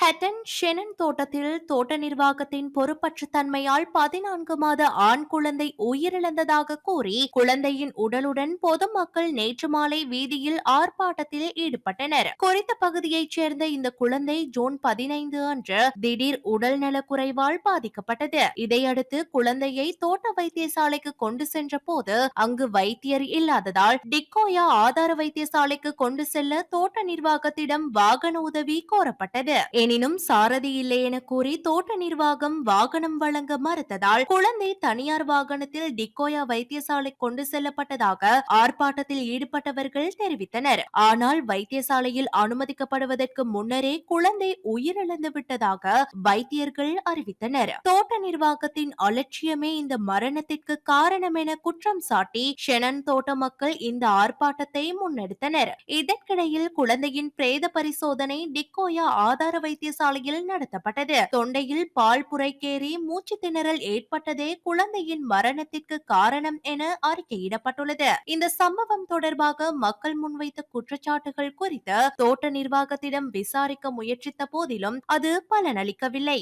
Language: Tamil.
ஹெட்டன் ஷெனன் தோட்டத்தில் தோட்ட நிர்வாகத்தின் பொறுப்பற்ற தன்மையால் பதினான்கு மாத ஆண் குழந்தை உயிரிழந்ததாக கூறி குழந்தையின் உடலுடன் பொதுமக்கள் நேற்று மாலை வீதியில் ஆர்ப்பாட்டத்தில் ஈடுபட்டனர். குறித்த பகுதியைச் சேர்ந்த இந்த குழந்தை ஜூன் பதினைந்து அன்று திடீர் உடல் நலக்குறைவால் பாதிக்கப்பட்டது. இதையடுத்து குழந்தையை தோட்ட வைத்தியசாலைக்கு கொண்டு சென்ற போது அங்கு வைத்தியர் இல்லாததால் டிக்கோயா ஆதார வைத்தியசாலைக்கு கொண்டு செல்ல தோட்ட நிர்வாகத்திடம் வாகன உதவி கோரப்பட்டது. எனினும் சாரதி இல்லை என கூறி தோட்ட நிர்வாகம் வாகனம் வழங்க மறுத்ததால் குழந்தை தனியார் வாகனத்தில் டிக்கோயா வைத்தியசாலை கொண்டு செல்லப்பட்டதாக ஆர்ப்பாட்டத்தில் ஈடுபட்டவர்கள் தெரிவித்தனர். ஆனால் வைத்தியசாலையில் அனுமதிக்கப்படுவதற்கு முன்னரே குழந்தை உயிரிழந்து விட்டதாக வைத்தியர்கள் அறிவித்தனர். தோட்ட நிர்வாகத்தின் அலட்சியமே இந்த மரணத்திற்கு காரணம் என குற்றம் சாட்டி ஷெனன் தோட்ட மக்கள் இந்த ஆர்ப்பாட்டத்தை முன்னெடுத்தனர். இதற்கிடையில் குழந்தையின் பிரேத பரிசோதனை டிக்கோயா ஆதார வைத்தியசாலையில் நடத்தப்பட்டது. தொண்டையில் பால் புரைக்கேறி மூச்சு திணறல் ஏற்பட்டதே குழந்தையின் மரணத்திற்கு காரணம் என அறிக்கையிடப்பட்டுள்ளது. இந்த சம்பவம் தொடர்பாக மக்கள் முன்வைத்த குற்றச்சாட்டுகள் குறித்து தோட்ட நிர்வாகத்திடம் விசாரிக்க முயற்சித்த போதிலும் அது பலனளிக்கவில்லை.